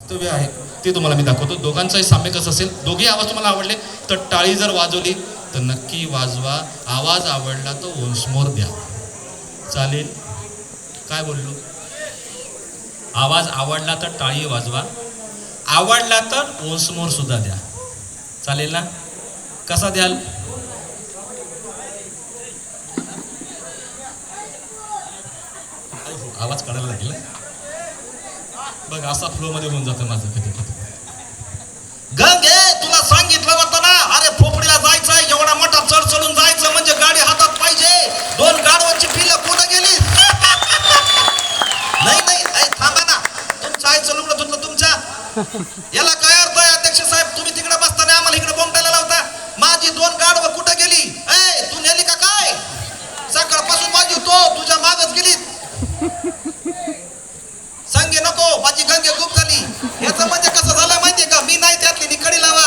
वास्तव्य आहे ते तुम्हाला मी दाखवतो. दोघांचाही साम्य कसं असेल दोघे आवाज तुम्हाला आवडले तर टाळी जर वाजवली तर नक्की वाजवा. आवाज आवडला तो वंशमोर द्या. चालेल? काय बोललो? आवाज आवडला तर टाळी वाजवा. आवडला तर वंशमोर सुद्धा द्या. चालेल ना? कसा द्याल? आवाज काढायला लागेल. बघ असा फ्लो मध्ये होऊन जातं माझं कधी कधी गंगे तुला सांगितलं होतं ना अरे फोपडीला जायचंय एवढा मोठा चढ चढून जायचं म्हणजे गाडी हातात पाहिजे. दोन गाडवांची पिलं कुठं गेली. नाही नाही थांबा ना. तुमचं आईचं लुगडं धुतलं तुमच्या. याला काय अर्थ आहे अध्यक्ष साहेब? तुम्ही तिकडे बसताना आम्हाला इकडे बोंबटायला लावता. माझी दोन गाडवं कुठं गेली? ए तू नेली का काय? सकाळपासून माझी तो तुझ्या मागच गेली सांगे नको माझी गंगे खूप झाली याचं म्हणजे कसं झालं माहितीये का मी नाही त्यातली निकडी लावा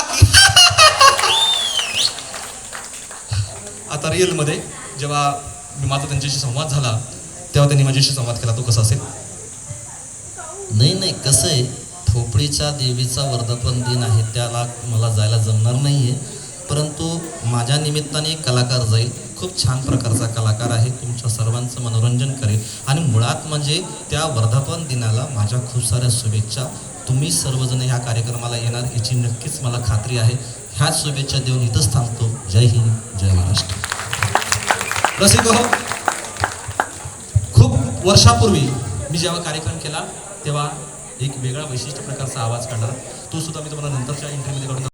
आता रिअलमध्ये जेव्हा मी माझा त्यांच्याशी संवाद झाला तेव्हा त्यांनी माझ्याशी संवाद केला. तो कसा असेल? नाही नाही. कसं आहे ठोपळीच्या देवीचा वर्धापन दिन आहे त्याला मला जायला जमणार नाही आहे परंतु माझ्या निमित्ताने कलाकार जाईल. खूप छान प्रकारचा कलाकार आहे. तुमच्या सर्वांचं मनोरंजन करेल. आणि मुळात म्हणजे त्या वर्धापन दिनाला माझ्या खूप साऱ्या शुभेच्छा. तुम्ही सर्वजण ह्या कार्यक्रमाला येणार याची नक्कीच मला खात्री आहे. ह्याच शुभेच्छा देऊन इथंच थांबतो. जय हिंद. जय महाराष्ट्र. रसिक हो. खूप वर्षापूर्वी मी जेव्हा कार्यक्रम केला तेव्हा एक वेगळा वैशिष्ट्य प्रकारचा आवाज काढला. तो सुद्धा मी तुम्हाला नंतरच्या इंटरव्ह्यूमध्ये काढून